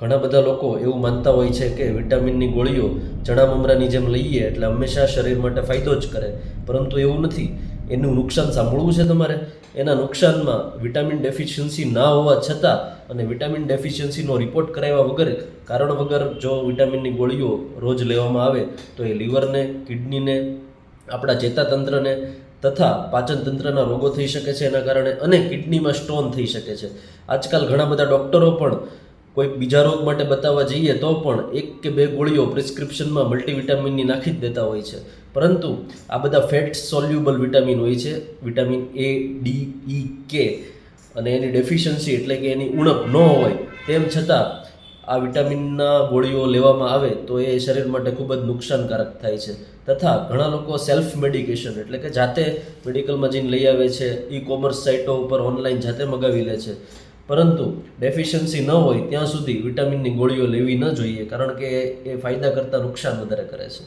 ઘણા બધા લોકો એવું માનતા હોય છે કે વિટામિનની ગોળીઓ ચણા મમરાની જેમ લઈએ એટલે હંમેશા શરીર માટે ફાયદો જ કરે. પરંતુ એવું નથી. એનું નુકસાન સાંભળવું છે તમારે? એના નુકસાનમાં વિટામિન ડેફિશિયન્સી ના હોવા છતાં અને વિટામિન ડેફિશિયન્સીનો રિપોર્ટ કરાવ્યા વગર, કારણ વગર જો વિટામિનની ગોળીઓ રોજ લેવામાં આવે, તો એ લીવરને, કિડનીને, આપણા ચેતાતંત્રને તથા પાચન તંત્રના રોગો થઈ શકે છે એના કારણે અને કિડનીમાં સ્ટોન થઈ શકે છે. આજકાલ ઘણા બધા ડૉક્ટરો પણ કોઈક બીજા રોગ માટે બતાવવા જઈએ તો પણ એક કે બે ગોળીઓ પ્રિસ્ક્રિપ્શનમાં મલ્ટીવિટામિનની નાખી જ દેતા હોય છે. પરંતુ આ બધા ફેટ સોલ્યુબલ વિટામિન હોય છે. વિટામિન એ, ડી, ઈ, કે અને એની ડેફિશિયન્સી એટલે કે એની ઉણપ ન હોય તેમ છતાં આ વિટામિનના ગોળીઓ લેવામાં આવે તો એ શરીર માટે ખૂબ જ નુકસાનકારક થાય છે. તથા ઘણા લોકો સેલ્ફ મેડિકેશન એટલે કે જાતે મેડિકલમાં જઈને લઈ આવે છે ઈ કોમર્સ સાઇટો ઉપર ઓનલાઈન જાતે મગાવી લે છે. પરંતુ ડેફિશિયન્સી ન હોય ત્યાં સુધી વિટામિનની ગોળીઓ લેવી ન જોઈએ કારણ કે એ ફાયદા કરતાં નુકસાન વધારે કરે છે.